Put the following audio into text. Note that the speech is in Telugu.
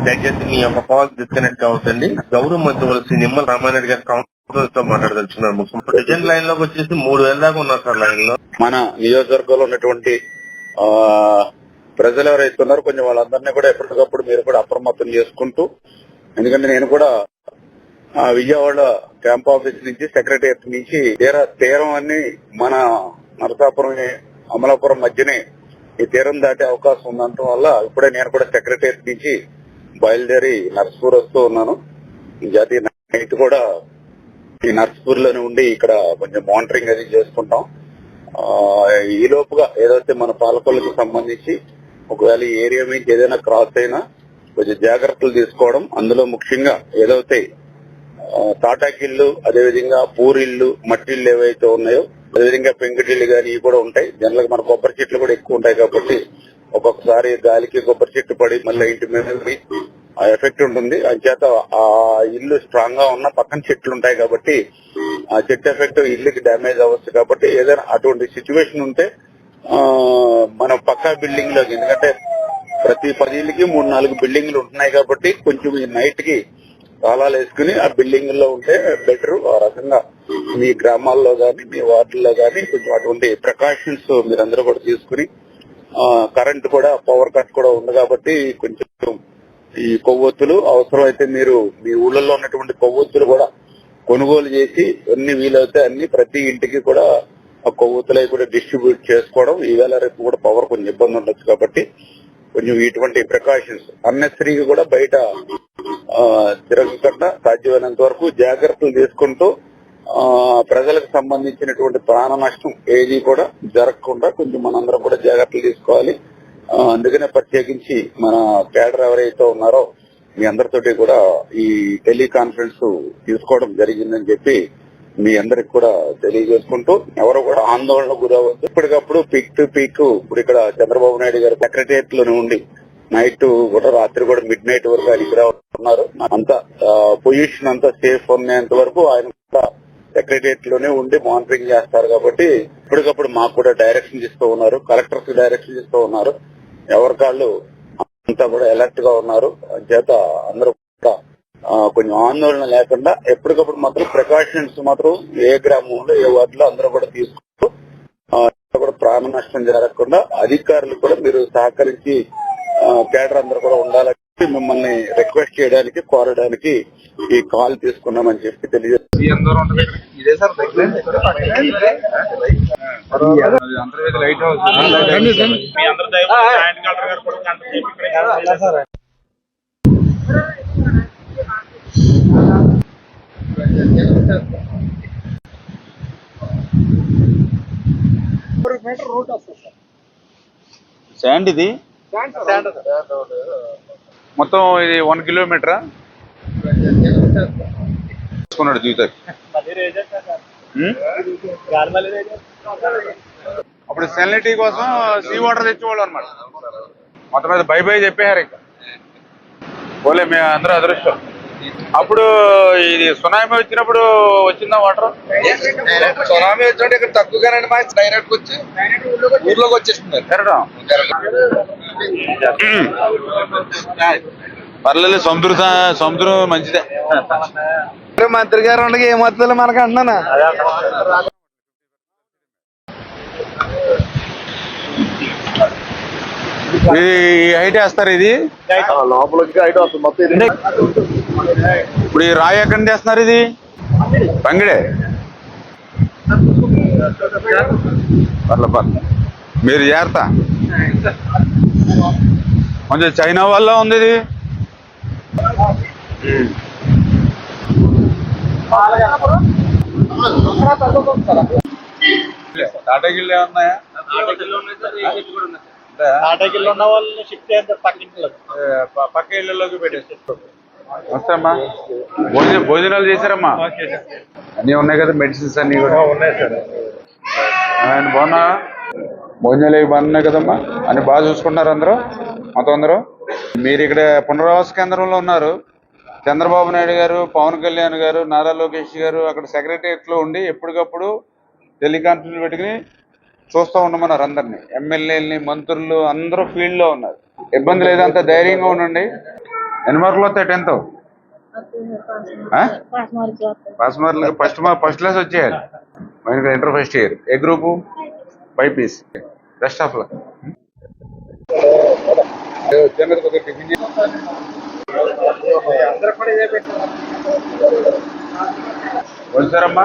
దయచేసి మీ యొక్క కాల్ డిస్కనెక్ట్ అవుతుంది గౌరవ మంత్రి నిమ్మల రామారెడ్డి గారు కౌన్సిలర్తో మాట్లాడదలుచున్నారు ముఖ్యం ప్రజెంట్ లైన్లోకి వచ్చేసి మూడు వేల దాకా ఉన్నారు సార్ లైన్లో. మన నియోజకవర్గంలో ఉన్నటువంటి ఆ ప్రజలు ఎవరైతే ఉన్నారో కొంచెం వాళ్ళందరినీ కూడా ఎప్పటికప్పుడు మీరు కూడా అప్రమత్తం చేసుకుంటూ ఎందుకంటే నేను కూడా ఆ, విజయవాడ క్యాంప్ ఆఫీస్ నుంచి సెక్రటరియట్ నుంచి తీర తీరం అన్ని మన నరసాపురం అమలాపురం మధ్యనే ఈ తీరం దాటే అవకాశం ఉన్నంత వల్ల ఇప్పుడే నేను కూడా సెక్రటరియట్ నుంచి బయలుదేరి నర్సపూర్ వస్తూ ఉన్నాను. జాతీయ నైట్ కూడా ఈ నర్సపూర్లోనే ఉండి ఇక్కడ కొంచెం మానిటరింగ్ అది చేసుకుంటాం. ఆ, ఈ లోపుగా ఏదైతే మన పాలకొల్లకు సంబంధించి ఒకవేళ ఈ ఏరియా నుంచి ఏదైనా క్రాస్ అయినా కొంచెం జాగ్రత్తలు తీసుకోవడం అందులో ముఖ్యంగా ఏదైతే తాటాకిళ్ళు అదేవిధంగా పూరిళ్ళు మట్టిళ్ళు ఏవైతే ఉన్నాయో అదేవిధంగా పెంకుటిళ్ళు కానీ ఇవి కూడా ఉంటాయి. జనరల్గా మన కొబ్బరి చెట్లు కూడా ఎక్కువ ఉంటాయి కాబట్టి ఒక్కొక్కసారి గాలికి కొబ్బరి చెట్టు పడి మళ్ళీ ఇంటి మీద ఆ ఎఫెక్ట్ ఉంటుంది. అంచేత ఆ ఇల్లు స్ట్రాంగ్గా ఉన్న పక్కన చెట్లు ఉంటాయి కాబట్టి ఆ చెట్టు ఎఫెక్ట్ ఇల్లుకి డ్యామేజ్ అవ్వచ్చు కాబట్టి ఏదైనా అటువంటి సిచ్యువేషన్ ఉంటే ఆ మనం పక్కా బిల్డింగ్లో ఎందుకంటే ప్రతి పది ఇళ్ళకి మూడు నాలుగు బిల్డింగ్లు ఉంటున్నాయి కాబట్టి కొంచెం ఈ నైట్కి తాళాలు వేసుకుని ఆ బిల్డింగ్లో ఉంటే బెటర్ ఆ రకంగా మీ గ్రామాల్లో గానీ మీ వార్డుల్లో గానీ కొంచెం అటువంటి ప్రికాషన్స్ మీరందరూ కూడా తీసుకుని కరెంట్ కూడా పవర్ కట్ కూడా ఉంది కాబట్టి కొంచెం ఈ కొవ్వొత్తులు అవసరమైతే మీరు మీ ఊళ్ళల్లో ఉన్నటువంటి కొవ్వొత్తులు కూడా కొనుగోలు చేసి అన్ని వీలైతే అన్ని ప్రతి ఇంటికి కూడా ఆ కొవ్వొత్తులు కూడా డిస్ట్రిబ్యూట్ చేసుకోవడం ఈవేళ రేపు కూడా పవర్ కొంచెం ఇబ్బంది ఉండొచ్చు కాబట్టి కొంచెం ఇటువంటి ప్రికాషన్స్ అన్నెసరీగా కూడా బయట ఆ, తిరగకుండా సాధ్యమైనంత వరకు జాగ్రత్తలు తీసుకుంటూ ఆ ప్రజలకు సంబంధించినటువంటి ప్రాణ నష్టం ఏది కూడా జరగకుండా కొంచెం మనందరం కూడా జాగ్రత్తలు తీసుకోవాలి. అందుకనే ప్రత్యేకించి మన కేడర్ ఎవరైతే ఉన్నారో మీ అందరితోటి కూడా ఈ టెలికాన్ఫరెన్స్ తీసుకోవడం జరిగిందని చెప్పి మీ అందరికి కూడా తెలియజేసుకుంటూ ఎవరు కూడా ఆందోళన గురవద్దు ఇప్పటికప్పుడు పీక్ టు పీక్ ఇప్పుడు ఇక్కడ చంద్రబాబు నాయుడు గారు సెక్రటేరియట్లోనే ఉండి నైట్ కూడా రాత్రి కూడా మిడ్ నైట్ వరకు ఇక్కడ ఉన్నారు. అంత పొజిషన్ అంతా సేఫ్ ఉన్నంత వరకు ఆయన సెక్రటరియట్లోనే ఉండి మానిటరింగ్ చేస్తారు కాబట్టి ఇప్పటికప్పుడు మాకు కూడా డైరెక్షన్ ఇస్తూ ఉన్నారు. కలెక్టర్స్ డైరెక్షన్ ఇస్తూ ఉన్నారు. ఎవరి కాళ్ళు అంతా కూడా అలర్ట్గా ఉన్నారు. చేత అందరూ కూడా కొంచెం ఆందోళన లేకుండా ఎప్పటికప్పుడు మాత్రం ప్రికాషన్స్ మాత్రం ఏ గ్రామంలో ఏ వార్డులో అందరూ కూడా తీసుకుంటూ కూడా ప్రాణ నష్టం జరగకుండా అధికారులు కూడా మీరు సహకరించి కేడర్ అందరూ కూడా ఉండాలని మిమ్మల్ని రిక్వెస్ట్ చేయడానికి కోరడానికి ఈ కాల్ తీసుకున్నామని చెప్పి ఇదే ఇక్కడ help చేశారు. శాండ్ ఇది? మొత్తం ఇది వన్ కిలోమీటరా? తీసుకున్నాడు జీవితం అప్పుడు సెనిటీ కోసం సీ వాటర్ తెచ్చేవాళ్ళు అనమాట మొత్తం మీద బై బై చెప్పేశారు ఇంకా. పోలే మేము అందరూ అదృష్టం. అప్పుడు ఇది సునామీ వచ్చినప్పుడు వచ్చిందా వాటర్? సునామీ వచ్చినట్టు ఇక్కడ తక్కువగానండి మా డైరెక్ట్ వచ్చి ఊర్లోకి వచ్చేస్తున్నారు. తిరగడం పర్లేదు సముద్రం సముద్రం మంచిదే. మంత్రి గారు ఉండగా ఏమవుతుందో మనకు అంటున్నాను? ఇది హైట్ వేస్తారు ఇది? లోపలికి ఐటమ్ వస్తుంది మొత్తం ఇది. ఇప్పుడు ఈ రాయి ఎక్కడ చేస్తున్నారు ఇది? పంగిడే పర్లే పర్లే. మీరు చేరతా. కొంచెం చైనా వల్ల ఉంది ఇది. టాటా గిల్లు ఏమన్నాయా? సార్. ఆటోకిల్లో ఉన్న పక్కింట్లోకి పక్క ఇళ్ళలోకి పెట్టేసి. వస్తే అమ్మా భోజనం భోజనాలు చేశారమ్మా. అన్నీ ఉన్నాయి కదా మెడిసిన్స్ అన్ని కూడా. ఉన్నాయి సార్. ఆయన బాగున్నా భోజనాలు అవి బాగున్నాయి కదమ్మా. అని బాగా చూసుకుంటున్నారు అందరూ? మొత్తం అందరూ? మీరు ఇక్కడ పునరావాస కేంద్రంలో ఉన్నారు. చంద్రబాబు నాయుడు గారు పవన్ కళ్యాణ్ గారు నారా లోకేష్ గారు అక్కడ సెక్రటరియట్లో ఉండి ఎప్పటికప్పుడు టెలికాన్ఫరెన్స్ పెట్టుకుని చూస్తూ ఉండమన్నారు అందరినీ. ఎమ్మెల్యేలని మంత్రులు అందరూ ఫీల్డ్లో ఉన్నారు. ఇబ్బంది లేదు అంత ధైర్యంగా ఉండండి. ఎన్ని మార్కులు వస్తాయి టెన్త్? పాస్ మార్కులు ఫస్ట్ ఫస్ట్ క్లాస్ వచ్చేయాలి. మనకి inter first year A group BiPC best of luck వచ్చారమ్మా